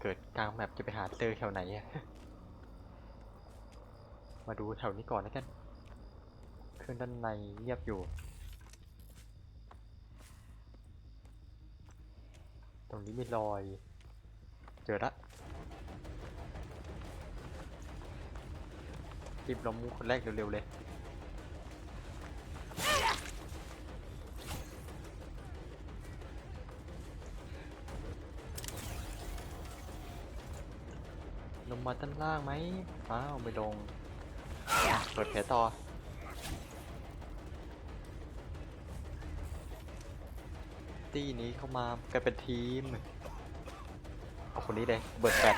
เกิดกลางแมปจะไปหาเจอแถวไหนอะมาดูแถวนี้ก่อนแล้วกันเครื่องด้านในเงียบอยู่ ตรงนี้มีรอย เจอละรีบล้มคนแรกเร็วๆเลย ด้านล่างไหมอ้าวไม่ลงเปิดแผลต่อตี้นี้เข้ามากันเป็นทีม เอาคนนี้เลย เบิร์ดแฟด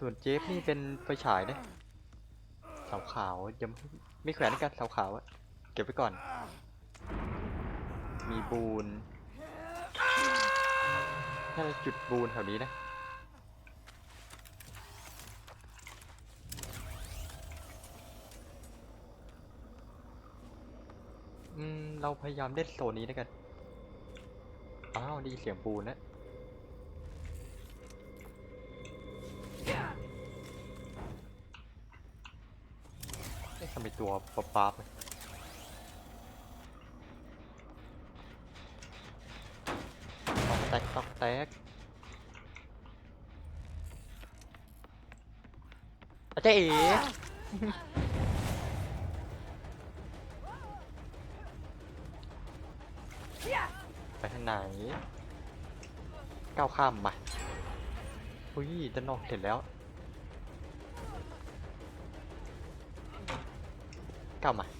ส่วนเจฟนี่เป็นไฟฉายนะเสาขาวยังไม่แขวนกันเสาขาวอะเก็บไว้ก่อน มีบูน น่าจะจุดบูนแถวนี้นะ อืม เราพยายามเล่นโซนนี้แล้วกัน อ้าวด้ยินเสียงบูนนะเอ๊ะทำไมตัวป๊บป๊บๆตอกแตกตอกแตกอา จ๊เอ๋ไปทางไหนก้าวข้ามมาอุ้ยด้านนอกเสร็จแล้วก้าวมา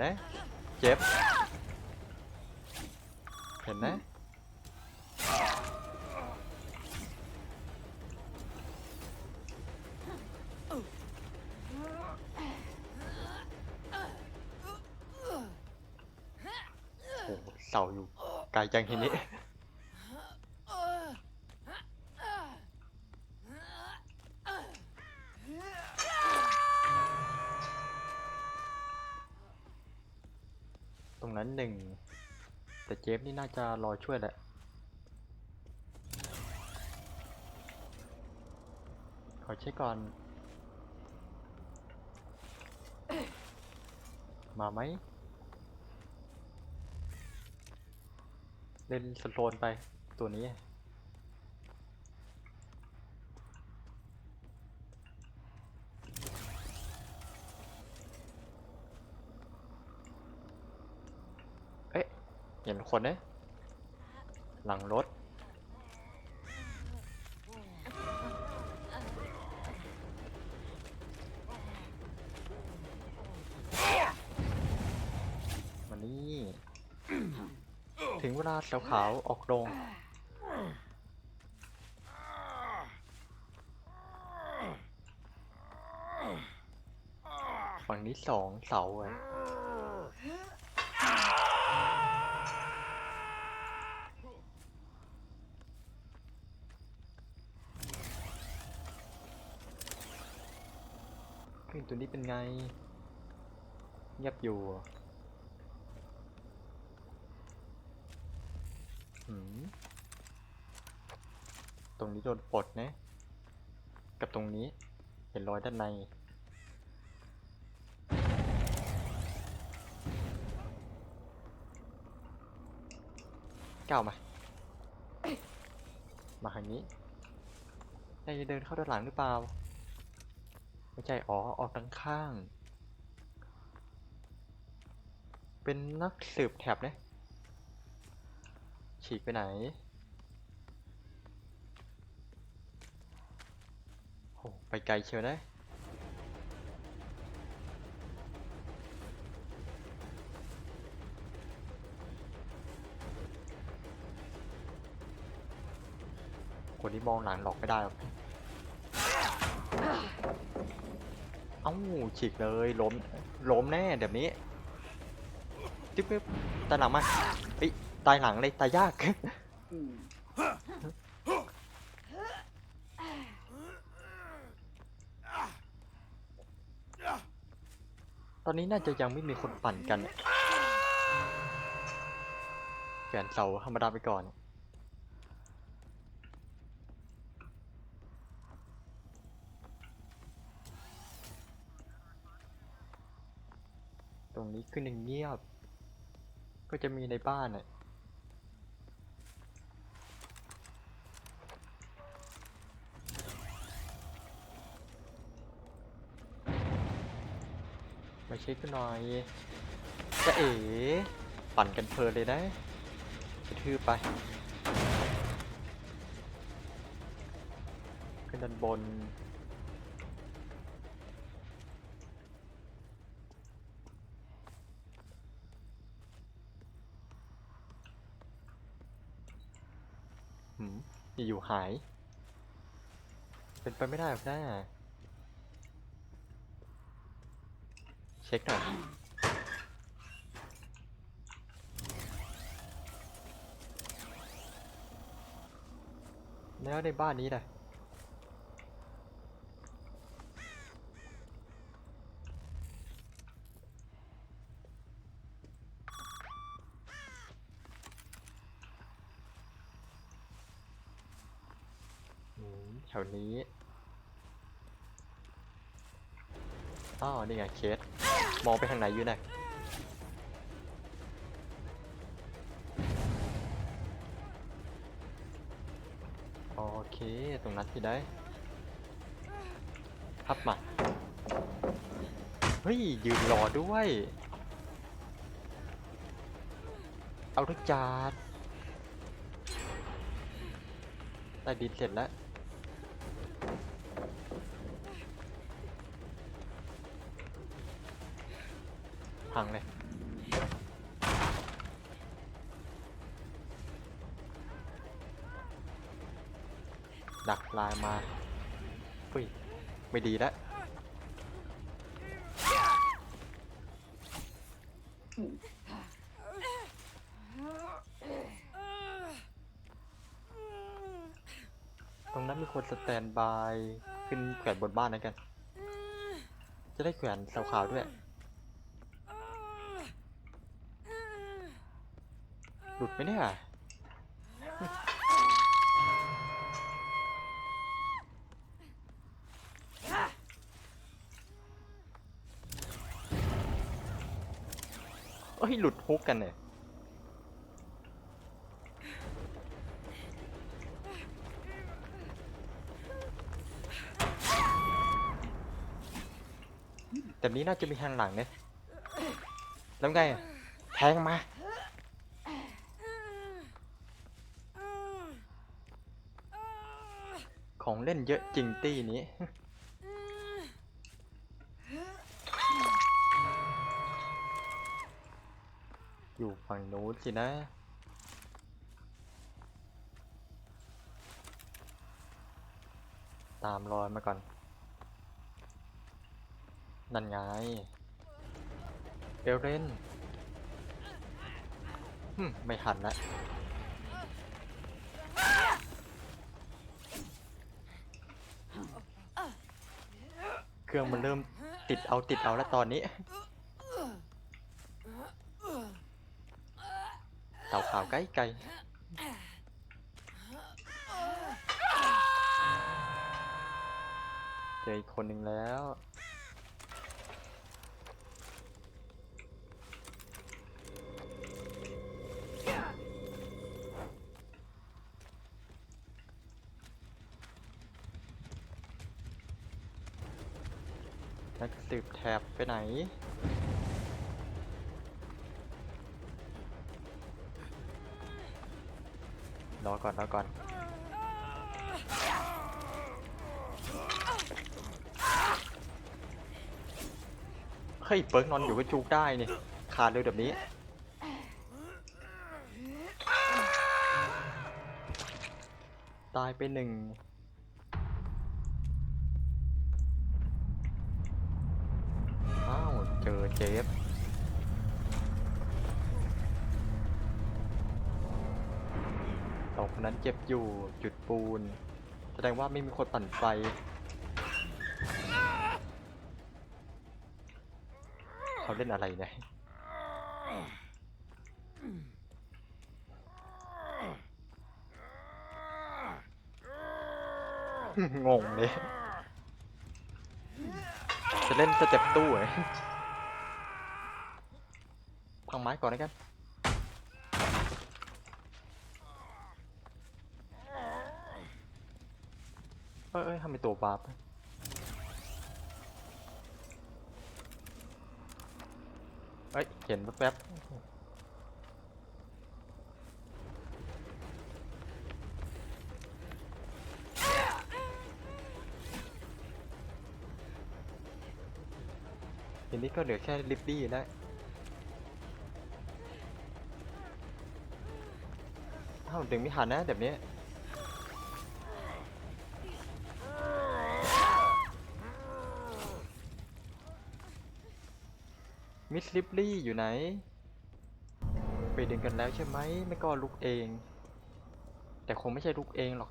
เห็นนะเจ็บ เห็นไหมโอ้เสาอยู่ไกลจังทีนี้ ตรงนั้นหนึ่ง แต่เจ ฟนี่น่าจะรอช่วยแหละ ขอเช็คก่อน มาไหม เล่นสโลนไปตัวนี้ เอ๊ะ เห็นคนเนี่ยหลังรถ มานี่ ถึงเวลาสาขาวออกโรงฝั่งนี้สองเสาไว้ขึ้ ตัวนี้เป็นไง เงียบอยู่ตรงนี้โดนปลดนะ กับตรงนี้เห็นรอยด้านในก้าวมา มาทางนี้ยจะเดินเข้าด้านหลังหรือเปล่า ไม่ใช่ อ๋อ ออกทางข้าง เป็นนักสืบแถบนะฉีกไปไหน โห ไปไกลเชียวนะคนที่มองหลังหลอกไม่ได้หรอก เอ้าฉีกเลยล้มล้มแน่แบบนี้จิ๊บปิ๊บตายหลังมาไอ้ตายหลังเลยตายยากตอนนี้น่าจะยังไม่มีคนปั่นกันแขวนเสาธรรมดาไปก่อน รงนี้คือหนึ่งเงียบ ก็จะมีในบ้านอะมาเช็คกันหน่อยจะเอ๋ปั่นกันเพลินเลยนะกระทืบไปขึ้นด้านบน หืม อยู่หาย เป็นไปไม่ได้หรอกนะเช็คหน่อยแล้วในบ้านนี้ล่ะ วนี้อ้าวนี่ไงเคส มองไปทางไหนอยู่นะโอเค ตรงนั้นสิได้พับมา เฮ้ย ยืนรอด้วย เอาทุกจานใต้ดินเสร็จแล้ว ไม่ดีแล้วตรงนั้นมีคนสแตนบายขึ้นแขวนบนบ้านนะกัน จะได้แขวนเสาขาวด้วย หลุดไหมเนี่ย เอ้ยหลุดฮุกกันเนี่ยแต่นี้น่าจะมีทางหลังเนี่ยแล้วไงแทงมาของเล่นเยอะจริงตี้นี้ อยู่ฝั่งนู้นสินะ ตามรอยมาก่อน นั่นไง เอลเรนหึไม่ทันละเครื่องมันเริ่มติดเอาติดเอาแล้วตอนนี้ เต่าขาวไกลไกลเจออีกคนหนึ่งแล้วนักสืบแถบไปไหน อก่อนรอก่อนเฮ้ยเปิร์กนอนอยู่ก็จูกได้นี่ขาดเลยแบบนี้ตายไปหนึ่งอ้าว เจอเจฟ เจ็บอยู่จุดปูน แสดงว่าไม่มีคนปั่นไฟ เขาเล่นอะไรเนี่ยงงเลย จะเล่นสเต็ปตู้เหรอพังไม้ก่อนแล้วกัน เอ้ยเอ้ยทำ ไมตัวบาปเอ้ย เห็นแป๊บๆทีนี้ก็เหลือแค่ลิปปี้แล้วอ้าวดึงไม่ทันนะแบบนี้ มิสลิปลี่อยู่ไหน ไปดึงกันแล้วใช่ไหมไม่ก็ลุกเอง แต่คงไม่ใช่ลุกเองหรอก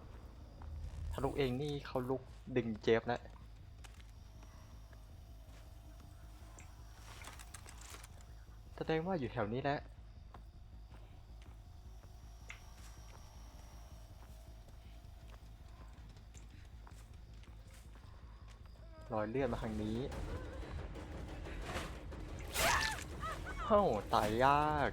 ถ้าลุกเองนี่เขาลุกดึงเจฟแล้วแสดงว่าอยู่แถวนี้แหละรอยเลือดมาทางนี้ เฮ้าตายยาก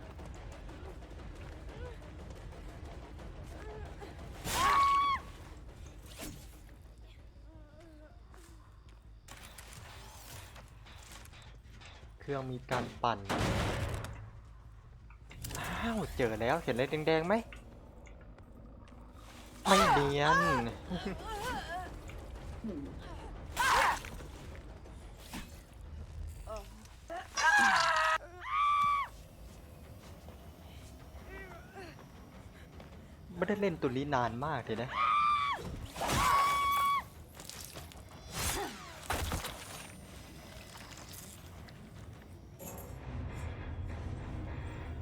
เครื่องมีการปั่น อ้าว เจอแล้ว เห็นอะไรแดงๆไหม ไม่เนียน ไม่ได้ เล่นตัวนี้นานมากเลยนะ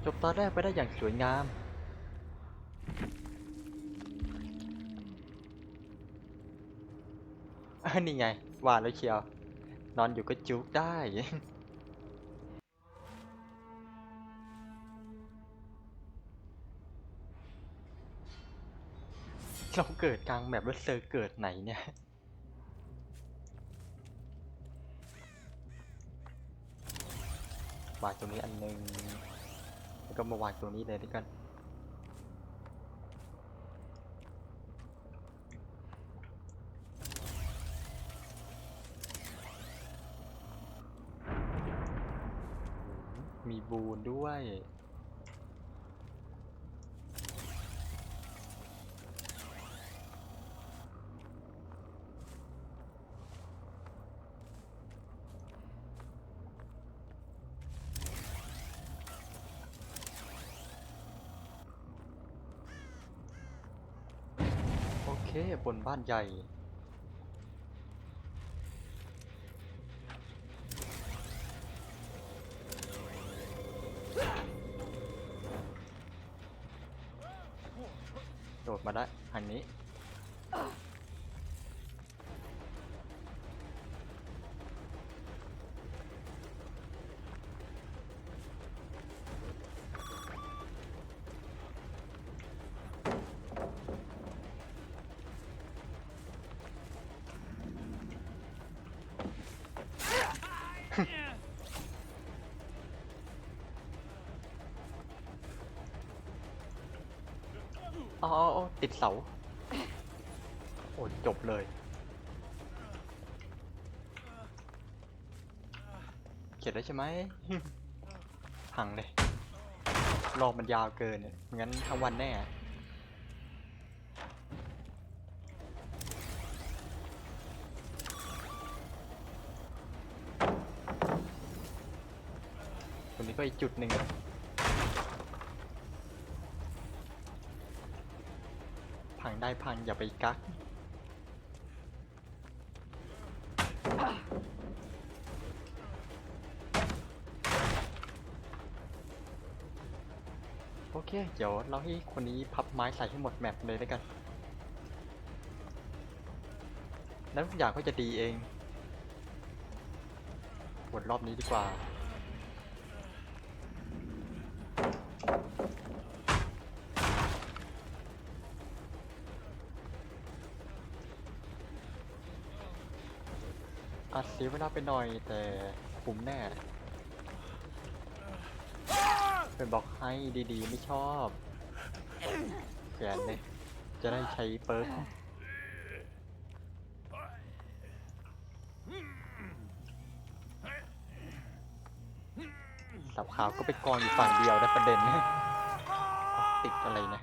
จบตอนแรกไปได้อย่างสวยงาม อันนี่ไง ว่าแล้วเชียว นอนอยู่ก็จุกได้ เราเกิดกลางแบบว่าเซอร์เกิดไหนเนี่ยวางตรงนี้อันหนึงแล้วก็มาวางตรงนี้เลยด้วยกันมีบูนด้วย บนบ้านใหญ่ โดดมาได้ทางนี้ ติดเสา โอ้จบเลย เขียนแล้วใช่ไหม พังเลยรอบมันยาวเกินเนี่ยงั้นทั้งวันแน่ตรงนี้ก็อีกจุดหนึ่งอะพัง ได้พังอย่าไปกักโอเค เดี๋ยวเราให้คนนี้พับไม้ใส่ให้หมดแมปเลยแล้วกัน แล้วทุกอย่างก็จะดีเองหมดรอบนี้ดีกว่า อาจเสียเวลาไปหน่อยแต่คุ้มแน่ เป็นบอกให้ดีๆ ไม่ชอบแขนเลยจะได้ใช้เปิร์กสับขาวก็ไปกองอยู่ฝั่งเดียวนะประเด็นนะติดอะไรนะ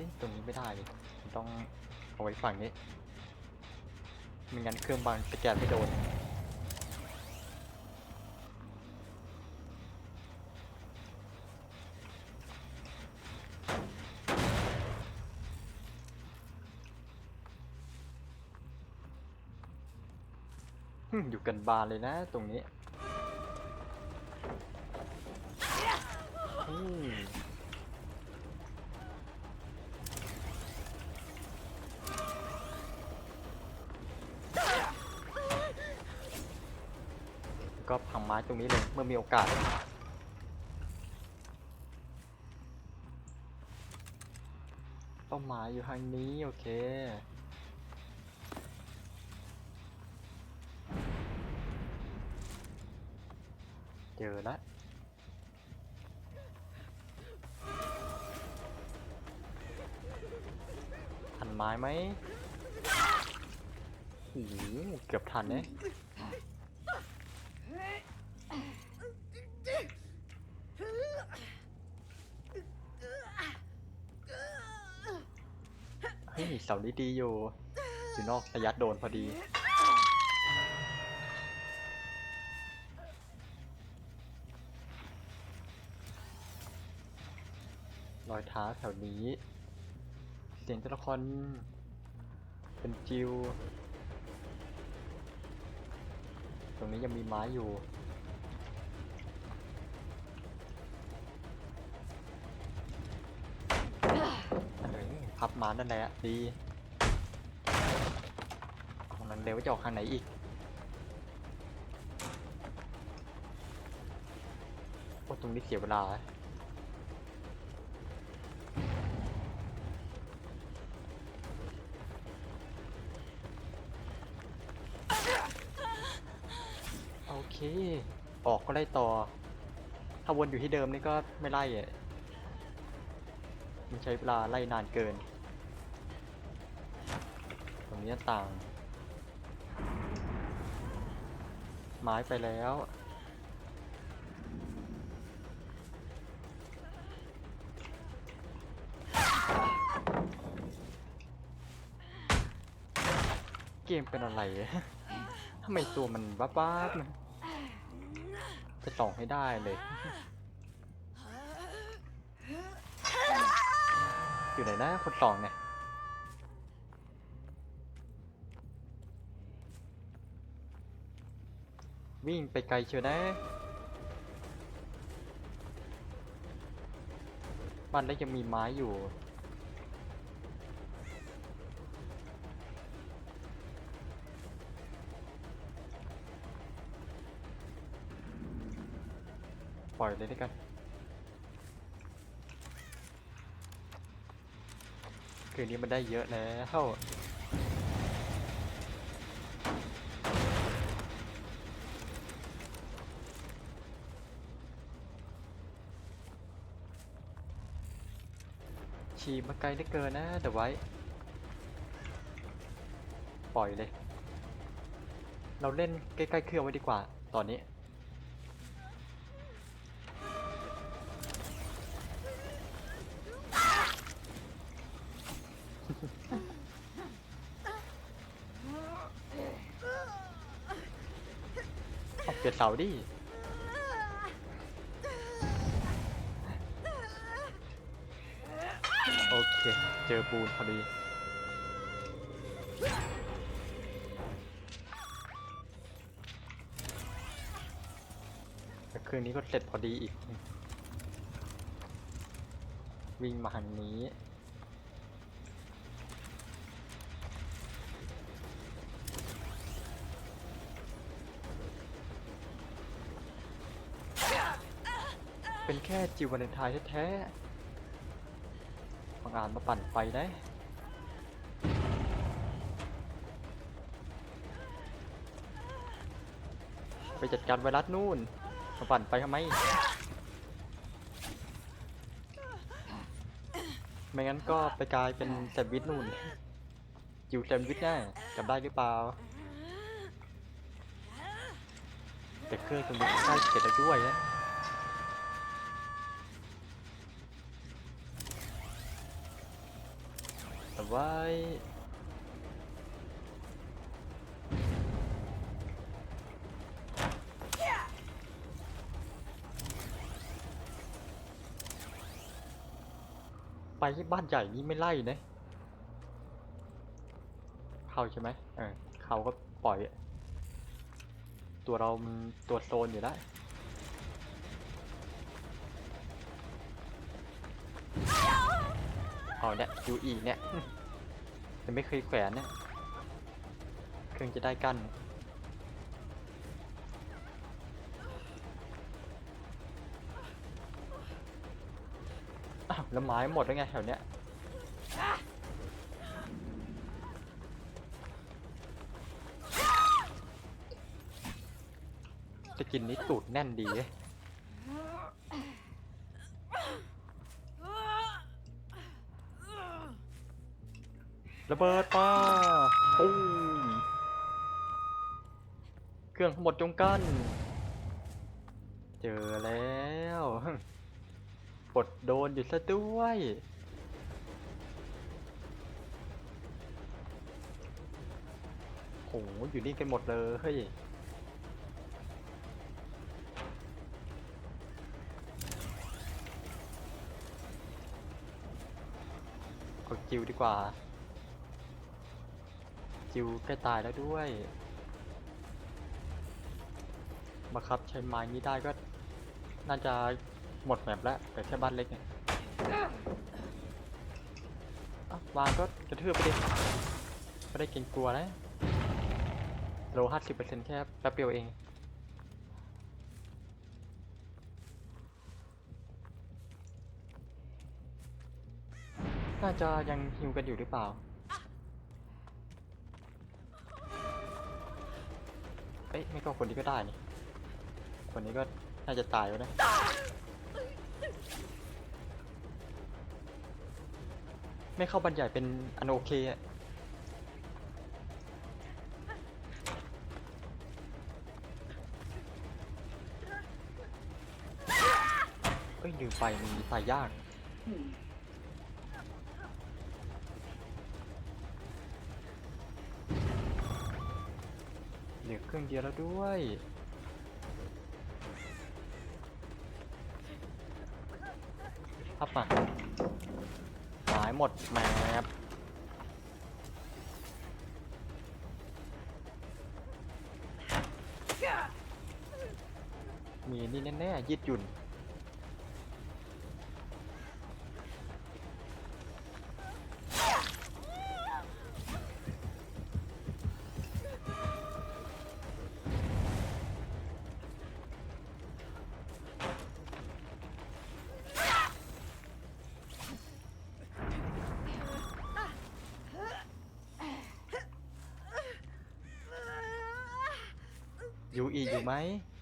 เอ๊ะตรงนี้ไม่ได้เลยผมต้องเอาไว้ฝั่งนี้ไม่งั้นเครื่องบังสแกนไม่โดนอยู่กันบานเลยนะตรงนี้ มื่อมีโอกาส เป้าหมายอยู่ทางนี้ โอเค เจอแล้วทันไม้ไหมโอ้โหเกือบทันเนี่ย สานี้ดีอยู่ อยู่นอกระยะโดนพอดี รอยเท้าแถวนี้ เสียงตัวละครเป็นจิว ตรงนี้ยังมีไม้อยู่ เออ พับมานั่นแหละดีของนั้นเร็วจะออกทางไหนอีกโอ้ตรงนี้เสียเวลาโอเค ออกก็ไล่ต่อ ถ้าวนอยู่ที่เดิมนี่ก็ไม่ไล่อะมันใช้เวลาไล่นานเกิน ตรงนี้หน้าต่าง ไม้ไปแล้ว เกมเป็นอะไรทำไมตัวมันบ้าๆนะจะต่อให้ได้เลย อยู่ไหนนะคนสองเนี่ย วิ่งไปไกลเชียวนะ บ้านเล็กยังมีไม้อยู่ ปล่อยเลยด้วยกันคืนนี้มันได้เยอะแล้ว ฉีมาไกลได้เกินนะเดี๋ยวไว้ ปล่อยเลย เราเล่นใกล้ๆเครื่องไว้ดีกว่า ตอนนี้ เอาเปลี่ยนเสาดิ ปูนพอดี แต่คืนนี้ก็เสร็จพอดีอีก วิ่งมาหันนี้เป็นแค่จิววเดนทายแท้ๆ งานมาปั่นไฟได้ไปจัดการไวรัสนู่นมาปั่นไฟทำไม ไม่งั้นก็ไปกลายเป็นแซนด์วิชนู่นจิวแซนด์วิชแน่จำได้หรือเปล่า แต่เครื่องตรงนี้ใกล้เสร็จแล้วด้วยนะ แต่ว่าไปที่บ้านใหญ่นี่ไม่ไล่นะ เข้าใช่ไหมเออเขาก็ปล่อย ตัวเรามันตัวโซนอยู่แล้วเอาเนี่ยยูอีเนี่ย ยังไม่เคยแขวนเนี่ยเครื่องจะได้กั้นอ้าวแล้วไม้หมดแล้วไงแถวเนี้ยจะกินนี้ตูดแน่นดีเว้ย ระเบิดป้าปุ้มเครื่องทั้งหมดจงกั้นเจอแล้วปดโดนอยู่ซะด้วย โห อยู่นี่กันหมดเลยเฮ้ยเอาจิวดีกว่า จิวใกล้ตายแล้วด้วยบังคับใช้ไม้นี้ได้ก็น่าจะหมดแมปแล้วแต่แค่บ้านเล็กเนี่ยอะวางก็กระทืบไปดิไม่ได้เกรงกลัวนะโลห้าสิบเปอร์เซ็นต์แค่แป๊บเดียวเอง น่าจะยังฮิวกันอยู่หรือเปล่า อ้ยไม่ก็คนนี้ก็ได้นี่ คนนี้ก็น่าจะตายแล้วนะไม่เข้าบันใหญ่เป็นอันโอเคอะเอ้ยลืมไปมันมีตายยาก เครื่องเดียวแล้วด้วย พับมาหายหมดแมปมีนี่แน่ๆยืดหยุ่น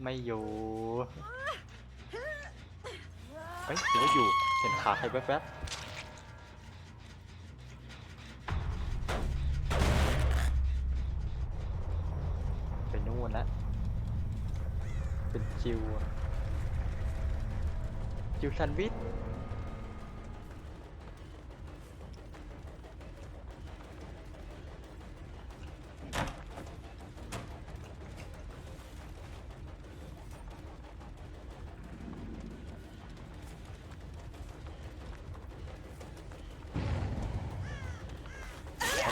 ไม่อยู่เอ้ยหรือว่าอยู่ เห็นขาใครแวบๆไปนู่นละ เป็นจิว จิวแซนวิช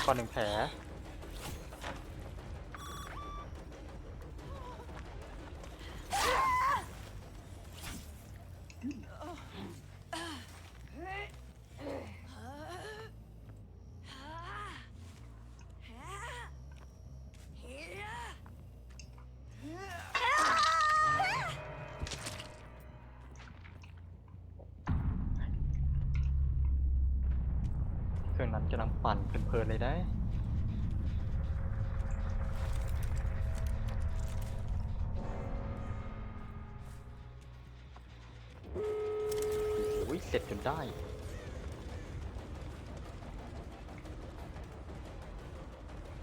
ก่อนหนึ่งแผล เครื่องนั้นกำลังปั่นเพลินๆเลยได้โอ้ยเสร็จจนได้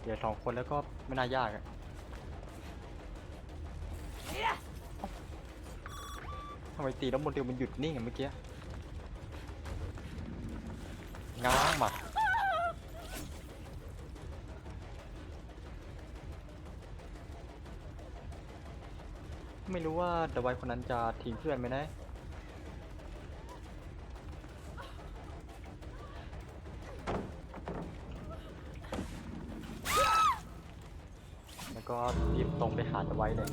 เดี๋ยวสองคนแล้วก็ไม่น่ายากอะทำไมตีแล้วโมเดลมันหยุดนิ่งอะเมื่อกี้ ง้างมาไม่รู้ว่าเดอะไวคนนั้นจะทิ้งเพื่อนไหมนะแล้วก็รีบตรงไปหาเดอะไวเลย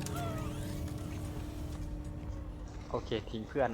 โอเคทิ้งเพื่อน